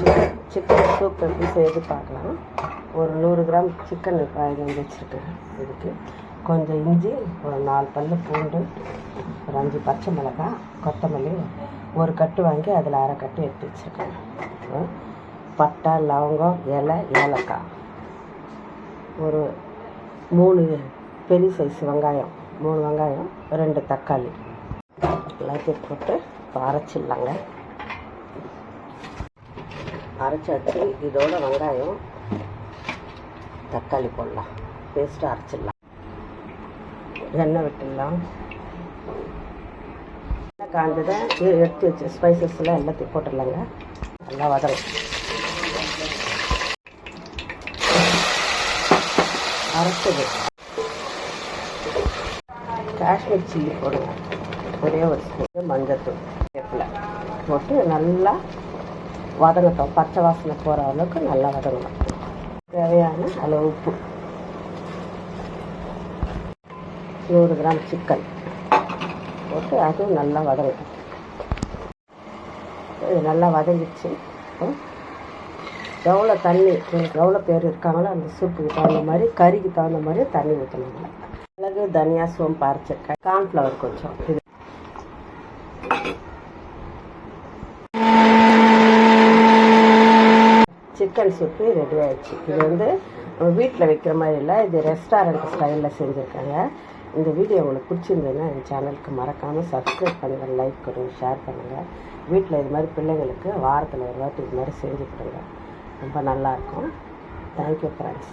Chicken chicken soup எப்படி செய்து பார்க்கலாம். ஒரு நூறு கிராம் சிக்கன் வாங்கி வந்து வச்சுருக்கேன். இதுக்கு கொஞ்சம் இஞ்சி ஒரு நாலு பல்லு பூண்டு ஒரு அஞ்சு பச்சை மிளகாய் கொத்தமல்லி ஒரு கட்டு வாங்கி அதில் அரை கட்டு எடுத்து வச்சுருக்கேன். பட்டை லவங்கம் இலை ஏலக்காய். ஒரு மூணு பெரிய சைஸ் வெங்காயம். மூணு வெங்காயம் ரெண்டு தக்காளி. எல்லாத்தையும் போட்டு இப்போ அரைச்சிடலாங்க. அரைச்சாச்சு. இதோட வெங்காயம் தக்காளி போடலாம். பேஸ்ட்டு அரைச்சிடலாம். எண்ணெய் விட்டுடலாம். எண்ணெய் காஞ்சதை எடுத்து வச்சு ஸ்பைசஸ்லாம் எல்லாத்தையும் போட்டுடலாங்க. நல்லா வதங்கும் அரைச்சது. காஷ்மீர் சில்லி போடுங்க. ஒரே ஒரு ஸ்பூன் மஞ்சத்தூள் வேப்பிலை போட்டு நல்லா வதங்கட்டும். பச்சை வாசனை போகிற அளவுக்கு நல்லா வதங்கணும். தேவையான அளவு உப்பு. நூறு கிராம் சிக்கன். போட்டு அதுவும் நல்லா வதங்கட்டும். இது நல்லா வதங்கிடுச்சு. எவ்வளோ தண்ணி எவ்வளோ பேர் இருக்காங்களோ அந்த சூப்புக்கு தகுந்த மாதிரி கறிக்கு தகுந்த மாதிரி தண்ணி ஊற்றணும் மிளகு தனியா சோம்பு அரைச்சிருக்கேன். கார்ன்ஃப்ளவர் கொஞ்சம். இது சிக்கன் சூப்பு ரெடி ஆயிடுச்சு. இது வந்து நம்ம வீட்டில் வைக்கிற மாதிரி இல்லை இது ரெஸ்டாரண்ட் ஸ்டைலில் செஞ்சுருக்காங்க. இந்த வீடியோ உங்களுக்கு பிடிச்சிருந்ததுன்னா என் சேனலுக்கு மறக்காமல் சப்ஸ்கிரைப் பண்ணுங்கள் லைக் கொடுங்க ஷேர் பண்ணுங்கள் வீட்டில் இது மாதிரி பிள்ளைங்களுக்கு வாரத்தில் ஒரு வாட்டி இது மாதிரி செஞ்சு கொடுங்க. ரொம்ப நல்லாயிருக்கும் தேங்க்யூ ஃப்ரெண்ட்ஸ்